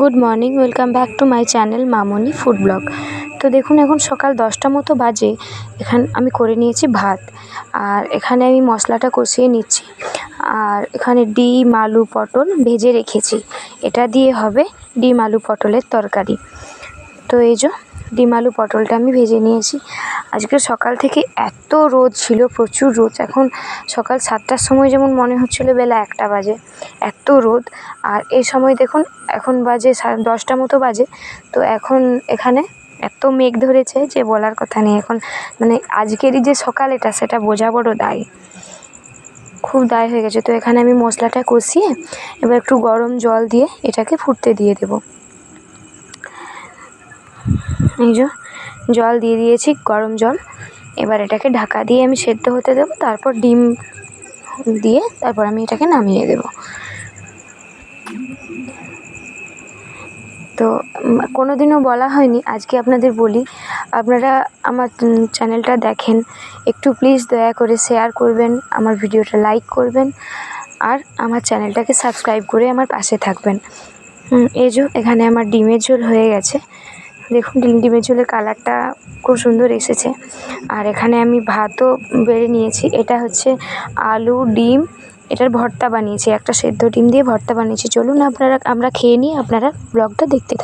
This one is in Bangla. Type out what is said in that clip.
Good morning, welcome back to my channel Mamoni food blog. তো দেখুন, এখন সকাল দশটা মতো বাজে, এখান আমি করে নিয়েছি ভাত, আর এখানে আমি মশলাটা কষিয়ে নিচ্ছি, আর এখানে ডিম, আলু, পটল ভেজে রেখেছি। এটা দিয়ে হবে ডিম, আলু, পটলের তরকারি। তো এই যে ডিম আলু পটলটা আমি ভেজে নিয়েছি। আজকে সকাল থেকে এত রোদ ছিল, প্রচুর রোদ। এখন সকাল সাতটার সময় যেমন মনে হচ্ছিল বেলা একটা বাজে, এত রোদ। আর এই সময় দেখুন, এখন বাজে দশটা মতো বাজে। তো এখন এখানে এত মেঘ ধরেছে যে বলার কথা নেই। এখন মানে আজকেরই যে সকাল এটা, সেটা বোঝা বড় দায়। খুব দায় হয়ে গেছে। তো এখানে আমি মশলাটা কষিয়ে এবার একটু গরম জল দিয়ে এটাকে ফুটতে দিয়ে দেবো। এই যে, জল দিয়ে দিয়েছি, গরম জল। এবার এটাকে ঢাকা দিয়ে আমি সেদ্ধ হতে দেবো, তারপর ডিম দিয়ে তারপর আমি এটাকে নামিয়ে দেবো। তো কোনো দিনও বলা হয়নি, আজকে আপনাদের বলি। আপনারা আমার চ্যানেলটা দেখেন, একটু প্লিজ দয়া করে শেয়ার করবেন, আমার ভিডিওটা লাইক করবেন, আর আমার চ্যানেলটাকে সাবস্ক্রাইব করে আমার পাশে থাকবেন। এই যে, এখানে আমার ডিমের ঝোল হয়ে গেছে। দেখুন, ডিম ডিমের ঝোলের কালারটা খুব সুন্দর এসেছে। আর এখানে আমি ভাতও বেড়ে নিয়েছি। এটা হচ্ছে আলু ডিম। এটার ভর্তা বানিয়েছি। একটা সেদ্ধ ডিম দিয়ে ভর্তা বানিয়েছি। চলুন আপনারা, আমরা খেয়ে নিয়ে আপনারা ব্লগটা দেখতে থাকুন।